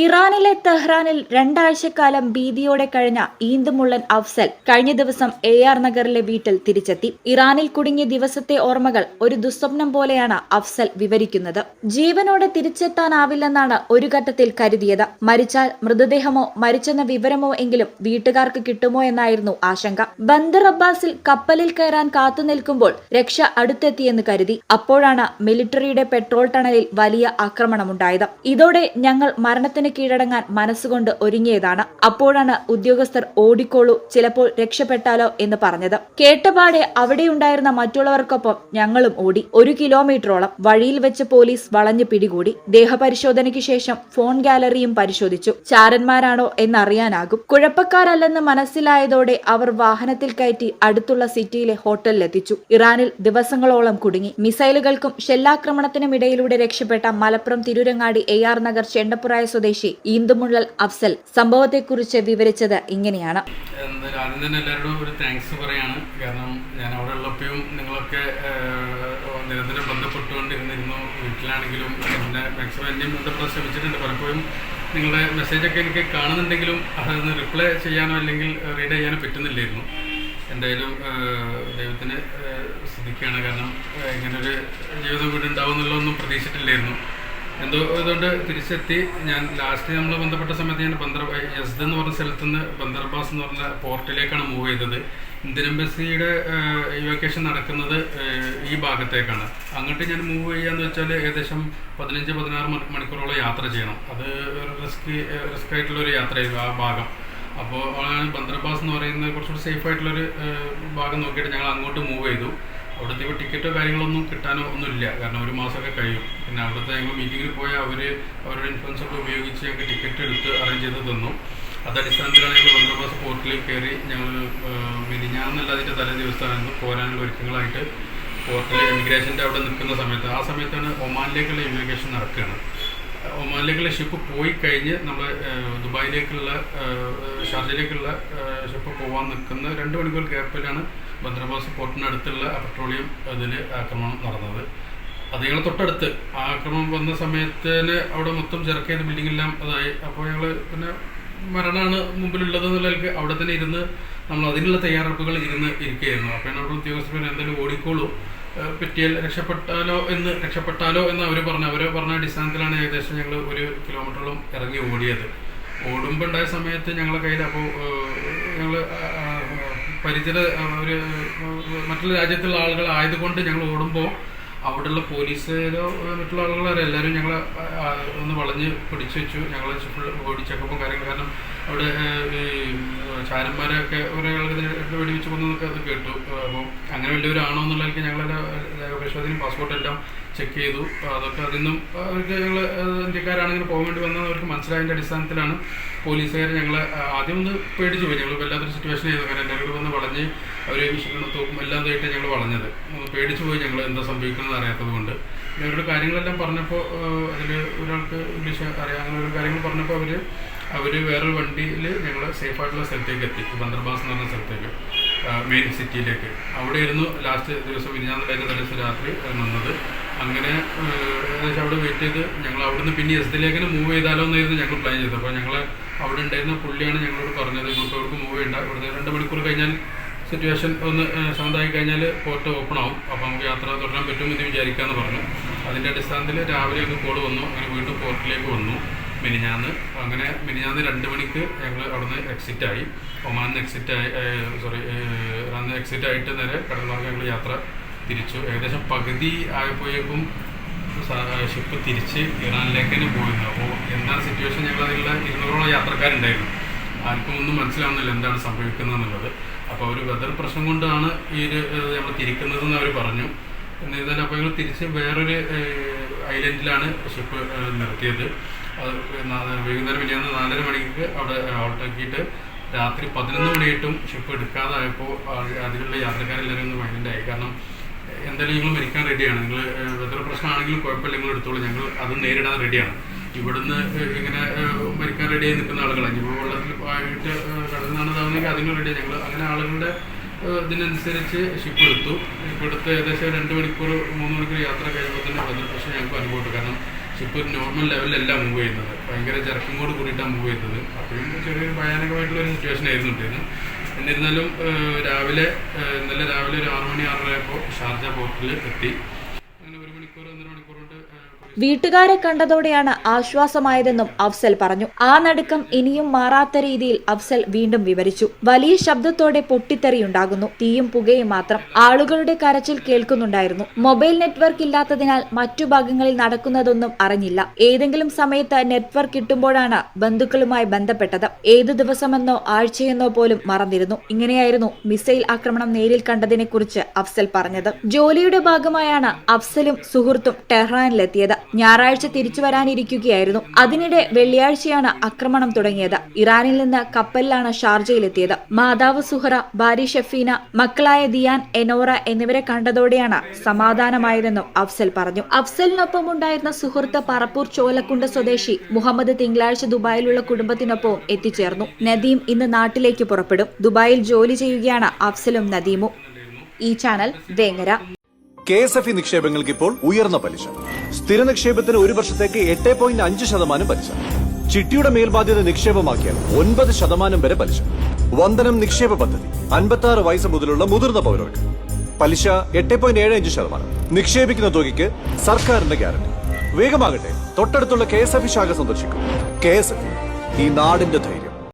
ഇറാനിലെ തെഹ്റാനിൽ രണ്ടാഴ്ചക്കാലം ഭീതിയോടെ കഴിഞ്ഞ ഈന്തുമുള്ളൻ അഫ്സൽ കഴിഞ്ഞ ദിവസം എ ആർ നഗറിലെ വീട്ടിൽ തിരിച്ചെത്തി. ഇറാനിൽ കുടുങ്ങിയ ദിവസത്തെ ഓർമ്മകൾ ഒരു ദുസ്വപ്നം പോലെയാണ് അഫ്സൽ വിവരിക്കുന്നത്. ജീവനോടെ തിരിച്ചെത്താനാവില്ലെന്നാണ് ഒരു ഘട്ടത്തിൽ കരുതിയത്. മരിച്ചാൽ മൃതദേഹമോ മരിച്ചെന്ന വിവരമോ എങ്കിലും വീട്ടുകാർക്ക് കിട്ടുമോ എന്നായിരുന്നു ആശങ്ക. ബന്ദർ അബ്ബാസിൽ കപ്പലിൽ കയറാൻ കാത്തുനിൽക്കുമ്പോൾ രക്ഷ അടുത്തെത്തിയെന്ന് കരുതി. അപ്പോഴാണ് മിലിറ്ററിയുടെ പെട്രോൾ ടണലിൽ വലിയ ആക്രമണമുണ്ടായത്. ഇതോടെ ഞങ്ങൾ മരണത്തിന് കീഴടങ്ങാൻ മനസ്സുകൊണ്ട് ഒരുങ്ങിയതാണ്. അപ്പോഴാണ് ഉദ്യോഗസ്ഥർ ഓടിക്കോളൂ ചിലപ്പോൾ രക്ഷപ്പെട്ടാലോ എന്ന് പറഞ്ഞത്. കേട്ടപാടെ അവിടെയുണ്ടായിരുന്ന മറ്റുള്ളവർക്കൊപ്പം ഞങ്ങളും ഓടി. ഒരു കിലോമീറ്ററോളം വഴിയിൽ വെച്ച് പോലീസ് വളഞ്ഞു പിടികൂടി. ദേഹപരിശോധനയ്ക്ക് ശേഷം ഫോൺ ഗാലറിയും പരിശോധിച്ചു. ചാരന്മാരാണോ എന്നറിയാനാകും. കുഴപ്പക്കാരല്ലെന്ന് മനസ്സിലായതോടെ അവർ വാഹനത്തിൽ കയറ്റി അടുത്തുള്ള സിറ്റിയിലെ ഹോട്ടലിലെത്തിച്ചു. ഇറാനിൽ ദിവസങ്ങളോളം കുടുങ്ങി. മിസൈലുകൾക്കും ഷെല്ലാക്രമണത്തിനും ഇടയിലൂടെ രക്ഷപ്പെട്ട മലപ്പുറം തിരൂരങ്ങാടി എ ആർ നഗർ ചെണ്ടപ്പുറായ സ്വദേശി ഈന്തുമുള്ളൽ അഫ്സൽ സംഭവത്തെക്കുറിച്ച് വിവരിച്ചത് ഇങ്ങനെയാണ്. ആദ്യം തന്നെ എല്ലാവരോടും ഒരു താങ്ക്സ് പറയാണ്. കാരണം ഞാൻ അവിടെ ഉള്ളപ്പോഴും നിങ്ങളൊക്കെ നിരന്തരം ബന്ധപ്പെട്ടുകൊണ്ടിരുന്നിരുന്നു. വീട്ടിലാണെങ്കിലും എന്നെ മാക്സിമം എന്നെയും ബന്ധപ്പെടാൻ ശ്രമിച്ചിട്ടുണ്ട്. പലപ്പോഴും നിങ്ങളുടെ മെസ്സേജൊക്കെ എനിക്ക് കാണുന്നുണ്ടെങ്കിലും അതൊന്ന് റിപ്ലൈ ചെയ്യാനോ അല്ലെങ്കിൽ റീഡ് ചെയ്യാനോ പറ്റുന്നില്ലായിരുന്നു. എന്തായാലും ദൈവത്തിന് ഏഹ്, സ്തുതിക്കുകയാണ് കാരണം ഇങ്ങനൊരു ജീവിതം വീട് ഉണ്ടാവും എന്നുള്ളതൊന്നും പ്രതീക്ഷിച്ചിട്ടില്ലായിരുന്നു. എന്തോ ഇതുകൊണ്ട് തിരിച്ചെത്തി. ഞാൻ ലാസ്റ്റ് നമ്മൾ ബന്ധപ്പെട്ട സമയത്ത് ഞാൻ ബന്ദർ യസ്ദ് എന്ന് പറഞ്ഞ സ്ഥലത്ത് നിന്ന് ബന്ദർബാസ് എന്ന് പറഞ്ഞ പോർട്ടിലേക്കാണ് മൂവ് ചെയ്തത്. ഇന്ത്യൻ എംബസിയുടെ ഇവാക്വേഷൻ നടക്കുന്നത് ഈ ഭാഗത്തേക്കാണ്. അങ്ങോട്ട് ഞാൻ മൂവ് ചെയ്യാന്ന് വെച്ചാൽ ഏകദേശം പതിനഞ്ച് പതിനാറ് മണി- മണിക്കൂറോളം യാത്ര ചെയ്യണം. അത് റിസ്ക് റിസ്ക് ആയിട്ടുള്ളൊരു യാത്രയായിരുന്നു ആ ഭാഗം. അപ്പോൾ ബന്ദർബാസ് എന്ന് പറയുന്നത് കുറച്ചുകൂടി സേഫ് ആയിട്ടുള്ളൊരു ഭാഗം നോക്കിയിട്ട് ഞങ്ങൾ അങ്ങോട്ട് മൂവ് ചെയ്തു. അവിടുത്തെ ഇപ്പോൾ ടിക്കറ്റോ കാര്യങ്ങളൊന്നും കിട്ടാനോ ഒന്നുമില്ല. കാരണം ഒരു മാസമൊക്കെ കഴിയും. പിന്നെ അവിടുത്തെ ഞങ്ങൾ മീറ്റിങ്ങിൽ പോയാൽ അവർ അവരുടെ ഇൻഫ്ലുവൻസ് ഒക്കെ ഉപയോഗിച്ച് ഞങ്ങൾക്ക് ടിക്കറ്റ് എടുത്ത് അറേഞ്ച് ചെയ്ത് തന്നു. അത് അടിസ്ഥാനത്തിലാണ് ഞങ്ങൾ ബന്ദർബാസ് പോർട്ടിൽ കയറി ഞങ്ങൾ മിനിഞ്ഞാന്നല്ല അതിന്റെ തലേ ദിവസമായിരുന്നു പോരാനുള്ള ഒരുക്കങ്ങളായിട്ട്. പോർട്ടിൽ ഇമിഗ്രേഷന്റെ അവിടെ നിൽക്കുന്ന സമയത്ത്. ആ സമയത്താണ് ഒമാനിലേക്കുള്ള ഇമിഗ്രേഷൻ നടക്കുകയാണ്. ഒമാനിലേക്കുള്ള ഷിപ്പ് പോയി കഴിഞ്ഞ് നമ്മൾ ദുബായിലേക്കുള്ള ഷാർജയിലേക്കുള്ള ഷിപ്പ് പോകാൻ നിൽക്കുന്ന രണ്ട് മണിക്കൂർ ഗ്യാപ്പിലാണ് ഭദ്രാബാസ് പോർട്ടിനടുത്തുള്ള പെട്രോളിയം അതിൽ ആക്രമണം നടന്നത്. അത് ഞങ്ങൾ തൊട്ടടുത്ത്. ആക്രമണം വന്ന സമയത്തിന് അവിടെ മൊത്തം ചെറുക്ക് ചെയ്ത ബിൽഡിംഗ് എല്ലാം അതായി. അപ്പോൾ ഞങ്ങൾ പിന്നെ മരണമാണ് മുമ്പിലുള്ളത് എന്നുള്ളവർക്ക് അവിടെ തന്നെ ഇരുന്ന് നമ്മൾ അതിനുള്ള തയ്യാറെടുപ്പുകൾ ഇരുന്ന് ഇരിക്കുകയായിരുന്നു. അപ്പോൾ അവിടെ ഉദ്യോഗസ്ഥർ എന്തായാലും ഓടിക്കോളൂ. പറ്റിയാൽ രക്ഷപ്പെട്ടാലോ എന്ന് രക്ഷപ്പെട്ടാലോ എന്ന് അവർ പറഞ്ഞു അവർ പറഞ്ഞ അടിസ്ഥാനത്തിലാണ് ഏകദേശം ഞങ്ങൾ ഒരു കിലോമീറ്ററോളം ഇറങ്ങി ഓടിയത്. ഓടുമ്പോൾ ഉണ്ടായ സമയത്ത് ഞങ്ങളെ കയ്യിൽ അപ്പോൾ ഞങ്ങൾ പരിചിത ഒരു മറ്റുള്ള രാജ്യത്തുള്ള ആളുകൾ ആയതുകൊണ്ട് ഞങ്ങൾ ഓടുമ്പോൾ അവിടെയുള്ള പോലീസുകാരോ മറ്റുള്ള ആളുകളോ എല്ലാവരും ഞങ്ങളെ ആ, ഒന്ന് വളഞ്ഞ് പിടിച്ചു വെച്ചു. ഞങ്ങൾ ഫുൾ ബോഡി ചെക്കപ്പും കാര്യങ്ങളും. കാരണം അവിടെ ഈ ചാരന്മാരൊക്കെ ഒരാൾക്ക് വെടിവെച്ച് കൊന്നതൊക്കെ അത് കേട്ടു. അപ്പോൾ അങ്ങനെ വലിയവരാണോ എന്നുള്ളതൊക്കെ ഞങ്ങളെല്ലാം പരിശോധനയും പാസ്പോർട്ട് എല്ലാം ചെക്ക് ചെയ്തു. അതൊക്കെ അതിൽ നിന്നും അവർക്ക് ഞങ്ങൾ ഇന്ത്യക്കാരാണെങ്കിൽ പോകാൻ വേണ്ടി വന്നത് അവർക്ക് മനസ്സിലായതിന്റെ അടിസ്ഥാനത്തിലാണ് പോലീസുകാർ ഞങ്ങളെ ആദ്യം ഒന്ന് പേടിച്ചു പോയി. ഞങ്ങൾ വല്ലാത്തൊരു സിറ്റുവേഷൻ ചെയ്തു കാരണം എല്ലാവരും വന്ന് വളഞ്ഞ് അവർ തോക്കും. എല്ലാം ഇതായിട്ട് ഞങ്ങൾ വളഞ്ഞത്. പേടിച്ചു പോയി ഞങ്ങൾ എന്താ സംഭവിക്കുന്നത് അറിയാത്തത് കൊണ്ട്. അവരുടെ കാര്യങ്ങളെല്ലാം പറഞ്ഞപ്പോൾ അതിൽ ഒരാൾക്ക് ഇംഗ്ലീഷ് അറിയാം. അങ്ങനെ ഒരു കാര്യങ്ങൾ പറഞ്ഞപ്പോൾ അവർ അവർ വേറൊരു വണ്ടിയിൽ ഞങ്ങൾ സേഫായിട്ടുള്ള സ്ഥലത്തേക്ക് എത്തി. ബന്ദർബാസ് എന്ന് പറഞ്ഞ സ്ഥലത്തേക്ക്. മെയിൻ സിറ്റിയിലേക്ക് അവിടെ ഇരുന്നു ലാസ്റ്റ് ദിവസം വിരിഞ്ഞാന്ന് വിരിഞ്ഞാന്നിന്റെ തലേദിവസം രാത്രി വന്നത്. അങ്ങനെ ഏകദേശം അവിടെ വെയിറ്റ് ചെയ്ത് ഞങ്ങൾ അവിടുന്ന് പിന്നെ എസ്തിലേക്ക് മൂവ് ചെയ്താലോ എന്നായിരുന്നു ഞങ്ങൾ പ്ലാൻ ചെയ്തത്. അപ്പോൾ ഞങ്ങൾ അവിടെ ഉണ്ടായിരുന്ന പുള്ളിയാണ് ഞങ്ങളോട് പറഞ്ഞത്. അവർക്ക് മൂവ് ചെയ്യണ്ട. ഇവിടുത്തെ രണ്ട് മണിക്കൂർ കഴിഞ്ഞാൽ സിറ്റുവേഷൻ ഒന്ന് സ്വന്തമായി കഴിഞ്ഞാൽ പോർട്ട് ഓപ്പൺ ആവും. അപ്പോൾ നമുക്ക് യാത്ര തുടരാൻ പറ്റുമെന്ന് വിചാരിക്കാമെന്ന് പറഞ്ഞു. അതിന്റെ അടിസ്ഥാനത്തിൽ രാവിലെ ഒരു കോൾ വന്നു. അങ്ങനെ വീണ്ടും പോർട്ടിലേക്ക് വന്നു. മിനിഞ്ഞാന്ന്. അങ്ങനെ മിനിഞ്ഞാന്ന് രണ്ട് മണിക്ക് ഞങ്ങൾ അവിടുന്ന് എക്സിറ്റ് ആയി. ഒമാനിന്ന് എക്സിറ്റ് ആയി സോറി അന്ന് എക്സിറ്റ് ആയിട്ട് നേരെ കടൽമാർഗം ഞങ്ങൾ യാത്ര തിരിച്ചു. ഏകദേശം പകുതി ആയപ്പോഴേക്കും ഷിപ്പ് തിരിച്ച് ഇറാനിലേക്ക് തന്നെ പോയിരുന്നു. അപ്പോൾ എന്താണ് സിറ്റുവേഷൻ ഞങ്ങൾ അതിലുള്ള ഇരുന്നൂറോളം യാത്രക്കാരുണ്ടായിരുന്നു. ആർക്കും ഒന്നും മനസ്സിലാവുന്നില്ല എന്താണ് സംഭവിക്കുന്നത് എന്നുള്ളത് അപ്പോൾ ഒരു വെതർ പ്രശ്നം കൊണ്ടാണ് ഈ ഒരു നമ്മൾ തിരിക്കുന്നതെന്ന് അവർ പറഞ്ഞു. എന്നിരുന്നാലും അപ്പോൾ ഞങ്ങൾ തിരിച്ച് വേറൊരു ഐലൻഡിലാണ് ഷിപ്പ് നിർത്തിയത്. വൈകുന്നേരം മിനിയാന്ന് നാലര മണിക്ക് അവിടെ ഔട്ടാക്കിയിട്ട് രാത്രി പതിനൊന്ന് മണിയായിട്ടും ഷിപ്പ് എടുക്കാതായപ്പോൾ അതിലുള്ള യാത്രക്കാരെല്ലാവരും ഒന്ന് മൈൻഡായി കാരണം എന്തായാലും ഞങ്ങൾ മരിക്കാൻ റെഡിയാണ് നിങ്ങൾ എത്ര പ്രശ്നമാണെങ്കിലും കുഴപ്പമില്ല നിങ്ങൾ എടുത്തോളൂ. ഞങ്ങൾ അത് നേരിടാൻ റെഡിയാണ് ഇവിടുന്ന് ഇങ്ങനെ മരിക്കാൻ റെഡിയായി നിൽക്കുന്ന ആളുകളാണ്. ഇപ്പോൾ വെള്ളത്തിൽ ആയിട്ട് കടന്നാണ് ഇതാവുന്നെങ്കിൽ അതിന് റെഡിയാണ് ഞങ്ങൾ അങ്ങനെ ആളുകളുടെ ഇതിനനുസരിച്ച് ഷിപ്പ് എടുത്തു. ഷിപ്പ് എടുത്ത് ഏകദേശം രണ്ട് മണിക്കൂർ മൂന്ന് മണിക്കൂർ യാത്ര കഴിയുമ്പോൾ തന്നെ വെതർ പ്രശ്നം ഞങ്ങൾക്ക് അനുഭവപ്പെട്ടു. കാരണം ഷിപ്പ് ഒരു നോർമൽ ലെവലിലല്ല മൂവ് ചെയ്യുന്നത്. ഭയങ്കര ജർക്കിങ്ങോട് കൂടിയിട്ടാണ് മൂവ് ചെയ്യുന്നത്. അപ്പോഴും ചെറിയൊരു ഭയാനകമായിട്ടുള്ള ഒരു സിറ്റുവേഷൻ ആയിരുന്നു. ഉണ്ടായിരുന്നു എന്നിരുന്നാലും രാവിലെ ഇന്നലെ രാവിലെ ഒരു ആറ് മണി ആറര ഷാർജ പോർട്ടിൽ എത്തി. വീട്ടുകാരെ കണ്ടതോടെയാണ് ആശ്വാസമായതെന്നും അഫ്സൽ പറഞ്ഞു. ആ നടുക്കം ഇനിയും മാറാത്ത രീതിയിൽ അഫ്സൽ വീണ്ടും വിവരിച്ചു. വലിയ ശബ്ദത്തോടെ പൊട്ടിത്തെറിയുണ്ടാകുന്നു തീയും പുകയും മാത്രം ആളുകളുടെ കരച്ചിൽ കേൾക്കുന്നുണ്ടായിരുന്നു. മൊബൈൽ നെറ്റ്വർക്ക് ഇല്ലാത്തതിനാൽ മറ്റു ഭാഗങ്ങളിൽ നടക്കുന്നതൊന്നും അറിഞ്ഞില്ല. ഏതെങ്കിലും സമയത്ത് നെറ്റ്വർക്ക് കിട്ടുമ്പോഴാണ് ബന്ധുക്കളുമായി ബന്ധപ്പെട്ടത്. ഏതു ദിവസമെന്നോ ആഴ്ചയെന്നോ പോലും മറന്നിരുന്നു. ഇങ്ങനെയായിരുന്നു മിസൈൽ ആക്രമണം നേരിൽ കണ്ടതിനെ കുറിച്ച് അഫ്സൽ പറഞ്ഞത്. ജോലിയുടെ ഭാഗമായാണ് അഫ്സലും സുഹൃത്തും ടെഹ്റാനിലെത്തിയത്. ഞായറാഴ്ച തിരിച്ചു വരാനിരിക്കുകയായിരുന്നു. അതിനിടെ വെള്ളിയാഴ്ചയാണ് ആക്രമണം തുടങ്ങിയത്. ഇറാനിൽ നിന്ന് കപ്പലിലാണ് ഷാർജയിലെത്തിയത്. മാതാവ് സുഹറ ഭാര്യ ഷെഫീന മക്കളായ ദിയാൻ എനോറ എന്നിവരെ കണ്ടതോടെയാണ് സമാധാനമായതെന്നും അഫ്സൽ പറഞ്ഞു. അഫ്സലിനൊപ്പം ഉണ്ടായിരുന്ന സുഹൃത്ത് പറപ്പൂർ ചോലക്കുണ്ട് സ്വദേശി മുഹമ്മദ് തിങ്കളാഴ്ച ദുബായിലുള്ള കുടുംബത്തിനൊപ്പവും എത്തിച്ചേർന്നു. നദീം ഇന്ന് നാട്ടിലേക്ക് പുറപ്പെടും. ദുബായിൽ ജോലി ചെയ്യുകയാണ് അഫ്സലും നദീമും. ഈ channel Vengara. K S F E നിക്ഷേപങ്ങൾക്ക് ഇപ്പോൾ ഉയർന്ന പലിശ. സ്ഥിര നിക്ഷേപത്തിന് ഒരു വർഷത്തേക്ക് എട്ട് പോയിന്റ് അഞ്ച് ശതമാനം പലിശ. ചിട്ടിയുടെ മേൽബാധ്യത നിക്ഷേപമാക്കിയാൽ ഒൻപത് ശതമാനം വരെ പലിശ. വന്ദനം നിക്ഷേപ പദ്ധതി അൻപത്തി ആറ് വയസ്സ് മുതലുള്ള മുതിർന്ന പൗരർക്ക്. പലിശ എട്ട് പോയിന്റ് ഏഴ് അഞ്ച് ശതമാനം. നിക്ഷേപിക്കുന്ന തുകയ്ക്ക് സർക്കാരിന്റെ ഗ്യാരണ്ടി. വേഗമാകട്ടെ തൊട്ടടുത്തുള്ള കെ എസ് എഫ് ഇ ശാഖ സന്ദർശിക്കും. കെ എസ് എഫ് ഈ നാടിന്റെ ധൈര്യം.